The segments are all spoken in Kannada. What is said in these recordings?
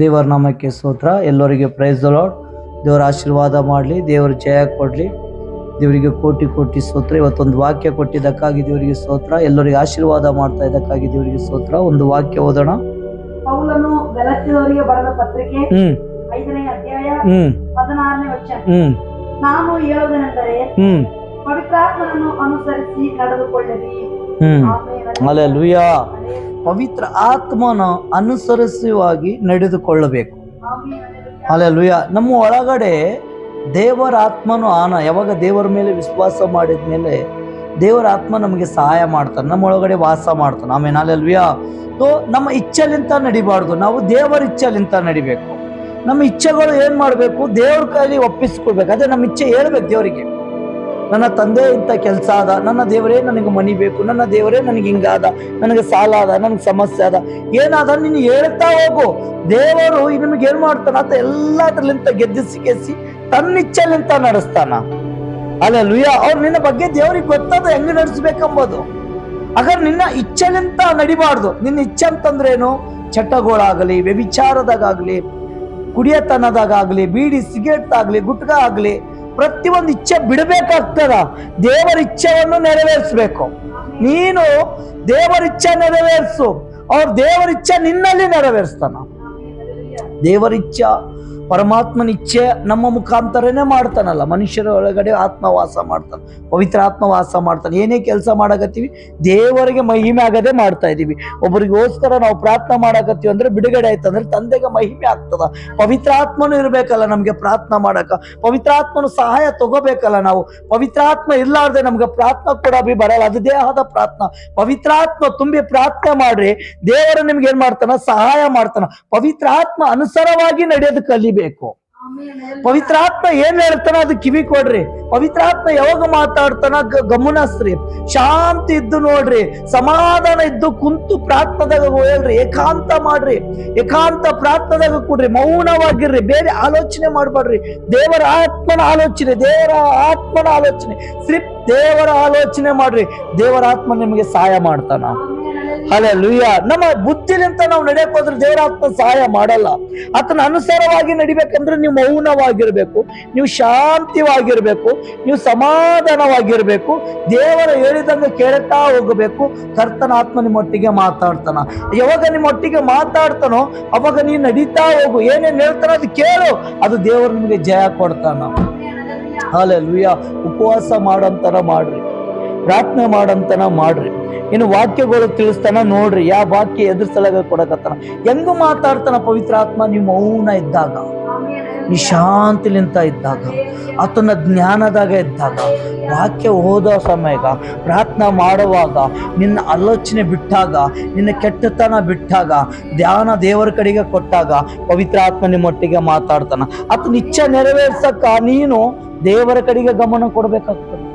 ದೇವರ ನಾಮಕ್ಕೆ ಸ್ತೋತ್ರ. ಎಲ್ಲರಿಗೆ ಪ್ರೈಸ್ ಲಾರ್ಡ್ ದೇವರ ಆಶೀರ್ವಾದ ಮಾಡಲಿ ದೇವರ ಜಯ ಕೊಡಲಿ. ದೇವರಿಗೆ ಕೋಟಿ ಕೋಟಿ ಸ್ತೋತ್ರ. ಇವತ್ತೊಂದು ವಾಕ್ಯ ಕೊಟ್ಟಿದ್ದಕ್ಕಾಗಿ ದೇವರಿಗೆ ಸ್ತೋತ್ರ. ಎಲ್ಲರಿಗೆ ಆಶೀರ್ವಾದ ಮಾಡ್ತಾ ಇದ್ದಕ್ಕಾಗಿ ದೇವರಿಗೆ ಸ್ತೋತ್ರ. ಒಂದು ವಾಕ್ಯ ಓದೋಣ. ಪೌಲನು ಗಲತ್ಯದವರಿಗೆ ಬರೆದ ಪತ್ರಿಕೆ ಹ್ಮ್. ಐದನೇ ಅಧ್ಯಾಯ ಹ್ಮ್. ಹದಿನಾರನೇ ವಚನ. ಹ್ಮ್. ನಾನು ಹೇಳುವುದೇನೆಂದರೆ ಹ್ಮ್. ಪವಿತ್ರಾತ್ಮನನ್ನು ಅನುಸರಿಸಿ ನಡೆದುಕೊಳ್ಳಿರಿ. ಹ್ಮ್. ಆಮೇಲೆ ಅಲ್ಲೆಲೂಯ ಪವಿತ್ರ ಆತ್ಮನ ಅನುಸರಿಸುವಾಗಿ ನಡೆದುಕೊಳ್ಳಬೇಕು. ಅಲ್ಲೆಲ್ಲುಯ್ಯ ನಮ್ಮ ಒಳಗಡೆ ದೇವರ ಆತ್ಮನು ಆನ. ಯಾವಾಗ ದೇವರ ಮೇಲೆ ವಿಶ್ವಾಸ ಮಾಡಿದ ಮೇಲೆ ದೇವರ ಆತ್ಮ ನಮಗೆ ಸಹಾಯ ಮಾಡ್ತಾನೆ. ನಮ್ಮ ಒಳಗಡೆ ವಾಸ ಮಾಡ್ತಾನೆ. ಆಮೇಲೆ ಅಲ್ಲೆಲ್ವಿಯ ಸೊ ನಮ್ಮ ಇಚ್ಛೆಲಿಂತ ನಡಿಬಾರ್ದು. ನಾವು ದೇವರ ಇಚ್ಛೆಲಿಂತ ನಡಿಬೇಕು. ನಮ್ಮ ಇಚ್ಛೆಗಳು ಏನ್ ಮಾಡಬೇಕು? ದೇವ್ರ ಕೈಲಿ ಒಪ್ಪಿಸ್ಕೊಳ್ಬೇಕು. ಅದೇ ನಮ್ಮ ಇಚ್ಛೆ ಹೇಳ್ಬೇಕು ದೇವರಿಗೆ. ನನ್ನ ತಂದೆ ಇಂಥ ಕೆಲಸ ಅದ ನನ್ನ ದೇವರೇ ನನಗೆ ಮನಿ ಬೇಕು, ನನ್ನ ದೇವರೇ ನನಗೆ ಹಿಂಗಾದ ನನಗೆ ಸಾಲ ಅದ ನನಗೆ ಸಮಸ್ಯೆ ಅದ ಏನಾದ ನೀನು ಹೇಳ್ತಾ ಹೋಗು, ದೇವರು ನಿಮಗೆ ಏನ್ ಮಾಡ್ತಾನ ಅಂತ ಎಲ್ಲದ್ರಲ್ಲಿಂತ ಗೆದ್ದಿಸಿ ಗೆದ್ದಿಸಿ ತನ್ನ ಇಚ್ಛೆಲಿಂತ ನಡೆಸ್ತಾನ. ಅಲ್ಲ ಲುಯ್ಯ ಅವ್ರು ನಿನ್ನ ಬಗ್ಗೆ ದೇವ್ರಿಗೆ ಗೊತ್ತದ ಹೆಂಗ್ ನಡೆಸ್ಬೇಕಂಬೋದು. ಹಾಗಾದ್ರೆ ನಿನ್ನ ಇಚ್ಛೆಲಿಂತ ನಡಿಬಾರ್ದು, ನಿನ್ನ ಇಚ್ಛೆ ಅಂತಂದ್ರೇನು? ಚಟಗಳಾಗಲಿ ವ್ಯಭಿಚಾರದಾಗಲಿ ಕುಡಿಯತನದಾಗಲಿ ಬೀಡಿ ಸಿಗರೆಟ್ ಆಗ್ಲಿ ಗುಟ್ಕ ಆಗ್ಲಿ ಪ್ರತಿಯೊಂದು ಇಚ್ಛೆ ಬಿಡಬೇಕಾಗ್ತದ ದೇವರ ಇಚ್ಛೆಯನ್ನು ನೆರವೇರಿಸ್ಬೇಕು ನೀನು ದೇವರ ಇಚ್ಛೆ ನೆರವೇರಿಸು ಅವ್ರ ದೇವರ ಇಚ್ಛೆ ನಿನ್ನಲ್ಲಿ ನೆರವೇರಿಸ್ತಾನ ದೇವರ ಇಚ್ಛೆ ಪರಮಾತ್ಮನ ಇಚ್ಛೆ ನಮ್ಮ ಮುಖಾಂತರನೇ ಮಾಡ್ತಾನಲ್ಲ. ಮನುಷ್ಯರ ಒಳಗಡೆ ಆತ್ಮವಾಸ ಮಾಡ್ತಾನೆ. ಪವಿತ್ರ ಆತ್ಮವಾಸ ಮಾಡ್ತಾನೆ. ಏನೇ ಕೆಲಸ ಮಾಡಕತ್ತೀವಿ, ದೇವರಿಗೆ ಮಹಿಮೆ ಆಗದೆ ಮಾಡ್ತಾ ಇದೀವಿ. ಒಬ್ಬರಿಗೋಸ್ಕರ ನಾವು ಪ್ರಾರ್ಥನೆ ಮಾಡಕತ್ತೀವಿ ಅಂದ್ರೆ ಬಿಡುಗಡೆ ಆಯ್ತು ಅಂದ್ರೆ ತಂದೆಗೆ ಮಹಿಮೆ ಆಗ್ತದ. ಪವಿತ್ರಾತ್ಮನು ಇರಬೇಕಲ್ಲ ನಮ್ಗೆ ಪ್ರಾರ್ಥನೆ ಮಾಡಕ. ಪವಿತ್ರಾತ್ಮನು ಸಹಾಯ ತಗೋಬೇಕಲ್ಲ ನಾವು. ಪವಿತ್ರಾತ್ಮ ಇರ್ಲಾರ್ದೆ ನಮ್ಗೆ ಪ್ರಾರ್ಥನೆ ಕೂಡ ಬಿ ಬರಲ್ಲ. ಅದು ದೇಹದ ಪ್ರಾರ್ಥನೆ. ಪವಿತ್ರಾತ್ಮ ತುಂಬಿ ಪ್ರಾರ್ಥನೆ ಮಾಡ್ರಿ, ದೇವರು ನಿಮ್ಗೆ ಏನ್ ಮಾಡ್ತಾನ? ಸಹಾಯ ಮಾಡ್ತಾನ. ಪವಿತ್ರಾತ್ಮ ಅನುಸಾರವಾಗಿ ನಡೆಯೋದು ಕಲಿಬೇಕು ಪವಿತ್ರಾತ್ಮ ಏನ್ ಹೇಳ್ತಾನ ಅದು ಕಿವಿ ಕೊಡ್ರಿ. ಪವಿತ್ರಾತ್ಮ ಯಾವಾಗ ಮಾತಾಡ್ತಾನ ಗಮನಿಸ್ರಿ ಶಾಂತಿ ಇದ್ದು ನೋಡ್ರಿ ಸಮಾಧಾನ ಇದ್ದು ಕುಂತು ಪ್ರಾರ್ಥನೆದಾಗ ಹೇಳ್ರಿ ಏಕಾಂತ ಮಾಡ್ರಿ. ಏಕಾಂತ ಪ್ರಾರ್ಥನೆದಾಗ ಕೊಡ್ರಿ ಮೌನವಾಗಿರ್ರಿ ಬೇರೆ ಆಲೋಚನೆ ಮಾಡ್ಬೇಡ್ರಿ ದೇವರ ಆತ್ಮನ ಆಲೋಚನೆ ದೇವರ ಆತ್ಮನ ಆಲೋಚನೆ. ಸ್ಲಿಪ್ ದೇವರ ಆಲೋಚನೆ ಮಾಡ್ರಿ. ದೇವರ ಆತ್ಮ ನಿಮಗೆ ಸಹಾಯ ಮಾಡ್ತಾನ. ಅಲ್ಲ ಲುಯ್ಯ ನಮ್ಮ ಬುದ್ಧಿಲಿಂತ ನಾವು ನಡೆಯಕ್ ಹೋದ್ರೆ ದೇವರ ಆತ್ಮ ಸಹಾಯ ಮಾಡಲ್ಲ. ಆತನ ಅನುಸಾರವಾಗಿ ನಡಿಬೇಕಂದ್ರೆ ನೀವು ಮೌನವಾಗಿರ್ಬೇಕು, ನೀವು ಶಾಂತಿವಾಗಿರ್ಬೇಕು, ನೀವು ಸಮಾಧಾನವಾಗಿರ್ಬೇಕು, ದೇವರ ಹೇಳಿದಂಗೆ ಕೇಳ್ತಾ ಹೋಗಬೇಕು. ಕರ್ತನ ಆತ್ಮ ನಿಮ್ಮೊಟ್ಟಿಗೆ ಮಾತಾಡ್ತಾನ. ಯಾವಾಗ ನಿಮ್ಮೊಟ್ಟಿಗೆ ಮಾತಾಡ್ತಾನೋ ಅವಾಗ ನೀನು ನಡೀತಾ ಹೋಗು. ಏನೇನು ಹೇಳ್ತಾನೋ ಅದು ಕೇಳು. ಅದು ದೇವರು ನಿಮಗೆ ಜಯ ಕೊಡ್ತಾನ. ಹಾಲೆಲುಯ್ಯ ಉಪವಾಸ ಮಾಡಂತನ ಮಾಡ್ರಿ. ಪ್ರಾರ್ಥನೆ ಮಾಡಂತನ ಮಾಡ್ರಿ. ಇನ್ನು ವಾಕ್ಯಗಳು ತಿಳಿಸ್ತಾನ ನೋಡ್ರಿ. ಯಾವ ವಾಕ್ಯ ಎದುರಿಸಲಾಗ ಕೊಡಕತ್ತಾನ. ಹೆಂಗ ಮಾತಾಡ್ತಾನ ಪವಿತ್ರ ಆತ್ಮ? ನೀವು ಮೌನ ಇದ್ದಾಗ. ನೀ ಶಾಂತಿಲಿಂತ ಇದ್ದಾಗ. ಆತನ ಜ್ಞಾನದಾಗ ಇದ್ದಾಗ. ವಾಕ್ಯ ಓದೋ ಸಮಯಗ, ಪ್ರಾರ್ಥನೆ ಮಾಡುವಾಗ, ನಿನ್ನ ಆಲೋಚನೆ ಬಿಟ್ಟಾಗ, ನಿನ್ನ ಕೆಟ್ಟತನ ಬಿಟ್ಟಾಗ, ಧ್ಯಾನ ದೇವರ ಕಡೆಗೆ ಕೊಟ್ಟಾಗ, ಪವಿತ್ರ ಆತ್ಮ ನಿಮ್ಮೊಟ್ಟಿಗೆ ಮಾತಾಡ್ತಾನ. ಆತನ ಇಚ್ಛೆ ನೆರವೇರ್ಸಕ್ಕ ನೀನು ದೇವರ ಕಡೆಗೆ ಗಮನ ಕೊಡ್ಬೇಕಾಗ್ತದೆ.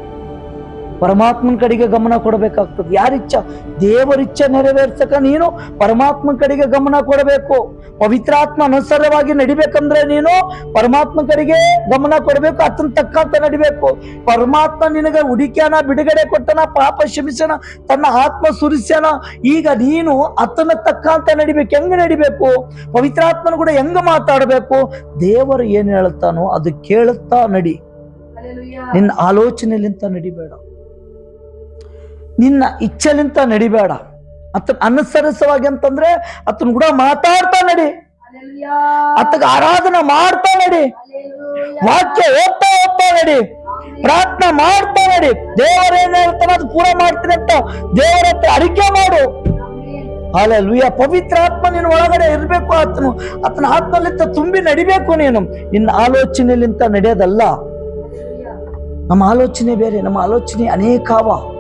ಪರಮಾತ್ಮನ ಕಡೆಗೆ ಗಮನ ಕೊಡಬೇಕಾಗ್ತದೆ. ಯಾರ ಇಚ್ಛ? ದೇವರ ಇಚ್ಛೆ ನೆರವೇರ್ಸಕ ನೀನು ಪರಮಾತ್ಮನ ಕಡೆಗೆ ಗಮನ ಕೊಡಬೇಕು. ಪವಿತ್ರಾತ್ಮ ಅನುಸಾರವಾಗಿ ನಡಿಬೇಕಂದ್ರೆ ನೀನು ಪರಮಾತ್ಮ ಕಡೆಗೆ ಗಮನ ಕೊಡಬೇಕು. ಆತನ ತಕ್ಕಂತ ನಡಿಬೇಕು. ಪರಮಾತ್ಮ ನಿನಗೆ ಹುಡುಕ್ಯಾನ ಬಿಡುಗಡೆ ಕೊಟ್ಟನ ಪಾಪ ಶಮಿಸನ ತನ್ನ ಆತ್ಮ ಸುರಿಸ್ಯಾನ ಈಗ ನೀನು ಅತನ ತಕ್ಕಂತ ನಡಿಬೇಕು. ಹೆಂಗ ನಡಿಬೇಕು? ಪವಿತ್ರಾತ್ಮನ ಕೂಡ ಹೆಂಗ ಮಾತಾಡಬೇಕು? ದೇವರು ಏನು ಹೇಳ್ತಾನೋ ಅದು ಕೇಳುತ್ತಾ ನಡಿ. ನಿನ್ನ ಆಲೋಚನೆಲಿಂತ ನಡಿಬೇಡ. ನಿನ್ನ ಇಚ್ಛೆಲಿಂತ ನಡಿಬೇಡ. ಆತನ ಅನುಸರಿಸುವಾಗ ಅಂತಂದ್ರೆ ಅತನ ಕೂಡ ಮಾತಾಡ್ತಾ ನಡಿ. ಅತಗ ಆರಾಧನೆ ಮಾಡ್ತಾ ನಡಿ. ವಾಕ್ಯ ಓದ್ತಾ ಓದ್ತಾ ನಡಿ. ಪ್ರಾರ್ಥನೆ ಮಾಡ್ತಾ ನಡಿ. ದೇವರೇನ ಹೇಳ್ತಾನೆ ಅದು ಪೂರ ಮಾಡ್ತೀನಿ ಅಂತ ದೇವರ ಹತ್ರ ಅರಿಕೆ ಮಾಡು. ಹಾಲೆಲುಯ್ಯ ಪವಿತ್ರ ಆತ್ಮ ನಿನ್ನ ಒಳಗಡೆ ಇರಬೇಕು ಆತನು. ಆತನ ಆತ್ಮಲಿಂತ ತುಂಬಿ ನಡಿಬೇಕು ನೀನು. ನಿನ್ನ ಆಲೋಚನೆಲಿಂತ ನಡೆಯೋದಲ್ಲ. ನಮ್ಮ ಆಲೋಚನೆ ಬೇರೆ ನಮ್ಮ ಆಲೋಚನೆ ಅನೇಕಾವ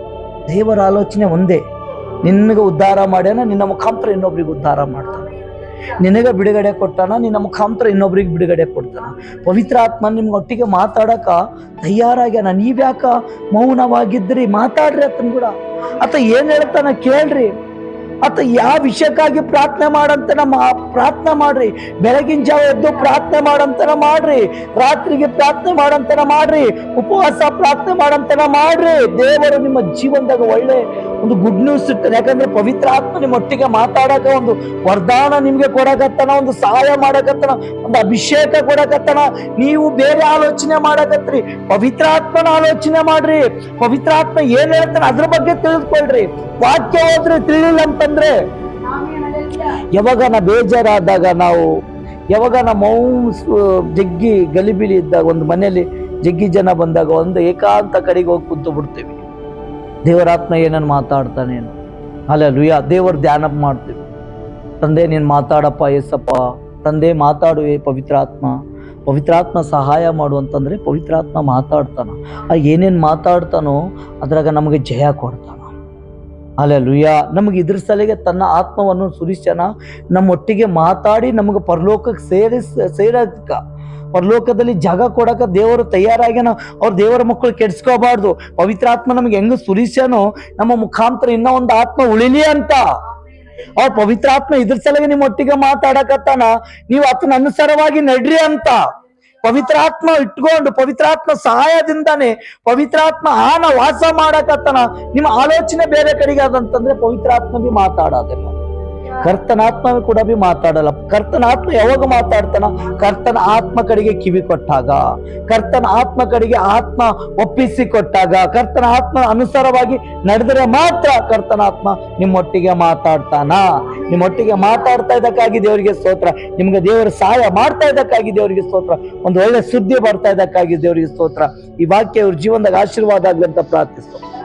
ದೇವರ ಆಲೋಚನೆ ಒಂದೇ. ನಿನಗೆ ಉದ್ಧಾರ ಮಾಡ್ಯಾನ, ನಿನ್ನ ಮುಖಾಂತರ ಇನ್ನೊಬ್ರಿಗೆ ಉದ್ಧಾರ ಮಾಡ್ತಾನೆ. ನಿನಗೆ ಬಿಡುಗಡೆ ಕೊಟ್ಟಾನ, ನಿನ್ನ ಮುಖಾಂತರ ಇನ್ನೊಬ್ರಿಗೆ ಬಿಡುಗಡೆ ಕೊಡ್ತಾನ. ಪವಿತ್ರ ಆತ್ಮ ನಿಮ್ಗೆ ಒಟ್ಟಿಗೆ ಮಾತಾಡಕ ತಯಾರಾಗ್ಯಾನ. ನೀವ್ಯಾಕ ಮೌನವಾಗಿದ್ರಿ? ಮಾತಾಡ್ರಿ ಆತನ ಕೂಡ. ಆತ ಏನ್ ಹೇಳ್ತಾನ ಕೇಳ್ರಿ. ಆತ ಯಾವ ವಿಷಯಕ್ಕಾಗಿ ಪ್ರಾರ್ಥನೆ ಮಾಡಂತನ ಪ್ರಾರ್ಥನೆ ಮಾಡ್ರಿ. ಬೆಳಗಿನ ಜಾವ ಎದ್ದು ಪ್ರಾರ್ಥನೆ ಮಾಡಂತನ ಮಾಡ್ರಿ. ರಾತ್ರಿಗೆ ಪ್ರಾರ್ಥನೆ ಮಾಡಂತನ ಮಾಡ್ರಿ. ಉಪವಾಸ ಪ್ರಾರ್ಥನೆ ಮಾಡಂತನ ಮಾಡ್ರಿ. ದೇವರು ನಿಮ್ಮ ಜೀವನದಾಗ ಒಳ್ಳೆ ಒಂದು ಗುಡ್ ನ್ಯೂಸ್ ಇರ್ತಾನೆ ಯಾಕಂದ್ರೆ ಪವಿತ್ರ ಆತ್ಮ ನಿಮ್ಮ ಒಟ್ಟಿಗೆ ಮಾತಾಡಕ ಒಂದು ವರದಾನ ನಿಮ್ಗೆ ಕೊಡಕತ್ತನ, ಒಂದು ಸಹಾಯ ಮಾಡಕತ್ತನ, ಒಂದು ಅಭಿಷೇಕ ಕೊಡಕತ್ತನ. ನೀವು ಬೇರೆ ಆಲೋಚನೆ ಮಾಡಕತ್ರಿ. ಪವಿತ್ರ ಆತ್ಮನ ಆಲೋಚನೆ ಮಾಡ್ರಿ. ಪವಿತ್ರ ಆತ್ಮ ಏನ್ ಹೇಳ್ತಾನೆ ಅದ್ರ ಬಗ್ಗೆ ತಿಳಿದುಕೊಳ್ರಿ. ವಾಕ್ಯ ಹೋದ್ರೆ ತಿಳಿಲ್ಲ ಅಂತಂದ್ರೆ. ಯಾವಾಗ ನಾ ಬೇಜಾರಾದಾಗ ನಾವು, ಯಾವಾಗ ನಾ ಮೌನ ಜಗ್ಗಿ ಗಲಿಬಿಲಿ ಇದ್ದಾಗ, ಒಂದು ಮನೆಯಲ್ಲಿ ಜಗ್ಗಿ ಜನ ಬಂದಾಗ ಒಂದು ಏಕಾಂತ ಕಡೆಗೆ ಹೋಗಿ ಕೂತು ಬಿಡ್ತೀವಿ ದೇವರಾತ್ಮ ಏನನ್ನು ಮಾತಾಡ್ತಾನೇನು ಅಲ್ಲ ಲುಯ್ಯ ದೇವರ ಧ್ಯಾನ ಮಾಡ್ತೀವಿ. ತಂದೆ, ನೀನು ಮಾತಾಡಪ್ಪ ಎಸ್ಸಪ್ಪ ತಂದೆ ಮಾತಾಡುವೆ ಪವಿತ್ರಾತ್ಮ. ಪವಿತ್ರಾತ್ಮ ಸಹಾಯ ಮಾಡು ಅಂತಂದರೆ ಪವಿತ್ರಾತ್ಮ ಮಾತಾಡ್ತಾನ. ಆ ಏನೇನು ಮಾತಾಡ್ತಾನೋ ಅದ್ರಾಗ ನಮಗೆ ಜಯ ಕೊಡ್ತಾನ. ಅಲ್ಲ ಲುಯ್ಯ ನಮಗೆ ಇದ್ರ ಸಲಿಗೆ ತನ್ನ ಆತ್ಮವನ್ನು ಸುರಿಸ್ಯಾನ. ನಮ್ಮೊಟ್ಟಿಗೆ ಮಾತಾಡಿ ನಮಗೆ ಪರಲೋಕಕ್ಕೆ ಸೇರಿಸ್ ಸೇರಕ್ಕ ಪರಲೋಕದಲ್ಲಿ ಜಾಗ ಕೊಡಕ ದೇವರು ತಯಾರಾಗ್ಯಾನ, ಅವ್ರ ದೇವರ ಮಕ್ಕಳು ಕೆಡ್ಸ್ಕೋಬಾರ್ದು. ಪವಿತ್ರಾತ್ಮ ನಮ್ಗೆ ಹೆಂಗ ಸುರಿಸ್ಯಾನೋ, ನಮ್ಮ ಮುಖಾಂತರ ಇನ್ನೂ ಒಂದು ಆತ್ಮ ಉಳಿಲಿ ಅಂತ. ಅವ್ರ ಪವಿತ್ರಾತ್ಮ ಇದ್ರ ಸಲಗೆ ನಿಮ್ಮ ಒಟ್ಟಿಗೆ ಮಾತಾಡಕತ್ತಾನ, ನೀವು ಆತನ ಅನುಸಾರವಾಗಿ ನಡ್ರಿ ಅಂತ. ಪವಿತ್ರಾತ್ಮ ಇಟ್ಕೊಂಡು, ಪವಿತ್ರಾತ್ಮ ಸಹಾಯದಿಂದಾನೆ ಪವಿತ್ರಾತ್ಮ ಆನ ವಾಸ ಮಾಡಕತ್ತಾನ. ನಿಮ್ಮ ಆಲೋಚನೆ ಬೇರೆ ಕಡೆಗೆ ಅದಂತಂದ್ರೆ ಪವಿತ್ರಾತ್ಮ ಬಿ ಮಾತಾಡೋದಿಲ್ಲ. ಕರ್ತನ ಆತ್ಮ ಕೂಡ ಬಿ ಮಾತಾಡಲ್ಲ. ಕರ್ತನ ಆತ್ಮ ಯಾವಾಗ ಮಾತಾಡ್ತಾನ? ಕರ್ತನ ಆತ್ಮ ಕಡೆಗೆ ಕಿವಿ ಕೊಟ್ಟಾಗ. ಕರ್ತನ ಆತ್ಮ ಕಡೆಗೆ ಆತ್ಮ ಒಪ್ಪಿಸಿ ಕೊಟ್ಟಾಗ. ಕರ್ತನ ಆತ್ಮ ಅನುಸಾರವಾಗಿ ನಡೆದರೆ ಮಾತ್ರ ಕರ್ತನ ಆತ್ಮ ನಿಮ್ಮೊಟ್ಟಿಗೆ ಮಾತಾಡ್ತಾನ. ನಿಮ್ಮೊಟ್ಟಿಗೆ ಮಾತಾಡ್ತಾ ಇದ್ದಕ್ಕಾಗಿ ದೇವರಿಗೆ ಸ್ತೋತ್ರ. ನಿಮ್ಗೆ ದೇವರ ಸಹಾಯ ಮಾಡ್ತಾ ಇದ್ದಕ್ಕಾಗಿ ದೇವರಿಗೆ ಸ್ತೋತ್ರ. ಒಂದು ಒಳ್ಳೆ ಸುದ್ದಿ ಬರ್ತಾ ಇದ್ದಕ್ಕಾಗಿ ದೇವರಿಗೆ ಸ್ತೋತ್ರ. ಈ ವಾಕ್ಯ ಇವ್ರ ಜೀವನದಾಗ ಆಶೀರ್ವಾದ ಆಗ್ಲಿ ಅಂತ ಪ್ರಾರ್ಥಿಸ್ತೇವೆ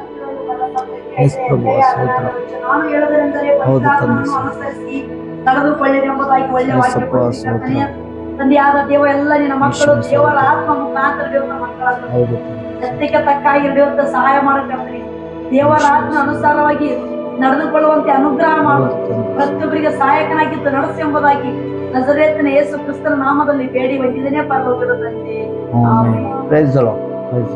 ಎಸ್ ಪ್ರಭು, ಸ್ತೋತ್ರ. ಹೌದು, ತಂದೆ. ಕೊಟ್ಟಿದ್ದೀರಿ ಸ್ತೋತ್ರ. ತಂದೆಯಾದ ದೇವ ಎಲ್ಲ ನಿನ್ನ ಮಕ್ಕಳು ದೇವರ. ಆತ್ಮ ಮುಖಾಂತರ ದೇವರ ಮಕ್ಕಳಾದ ಹೌದು ಸತ್ಯಕ್ಕೆ ತಕ್ಕಾಗಿ ದೇವರ ಸಹಾಯ ಮಾಡಕ್ಕಾಗ್ತದೆ ದೇವರ ಆತ್ಮ ಅನುಸಾರವಾಗಿ ನಡೆದುಕೊಳ್ಳುವಂತೆ ಅನುಗ್ರಹ ಮಾಡು. ಪ್ರತಿಯೊಬ್ಬರಿಗೆ ಸಹಾಯಕನಾಗಿದ್ದು ನಡೆಸಿ ಎಂಬುದಾಗಿ ನಜರೇತನ ಯೇಸು ಕ್ರಿಸ್ತನ ನಾಮದಲ್ಲಿ ಬೇಡಿ ಬಂದಿದ್ದೇನೆ ಪರಲೋಕದ ತಂದೆ ಆಮೆನ್. Praise